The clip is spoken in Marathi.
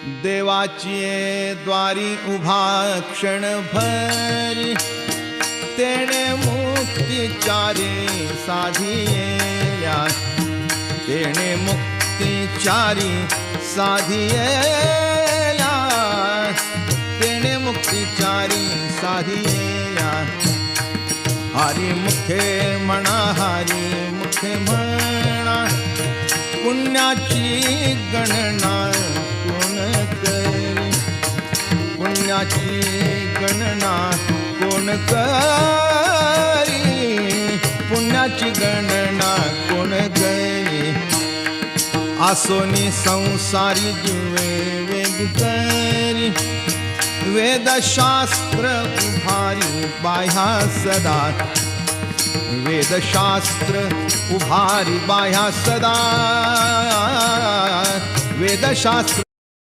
देवाची द्वारी उभा क्षण भरी तेणे मुक्तिचारी मुक्ती तेणे मुक्तिचारी साधिया तेणे मुक्तिचारी साधिये हरी मुखे म्हणा हरी मुखे म्हणा पुण्याची याची गणना कोण करी? पुण्याची गणना कोण करी? आसोनी संसारी जीवे वेग करी. वेदशास्त्र उभारी बाह्या सदा. वेदशास्त्र उभारी बाह्या सदा. वेदशास्त्र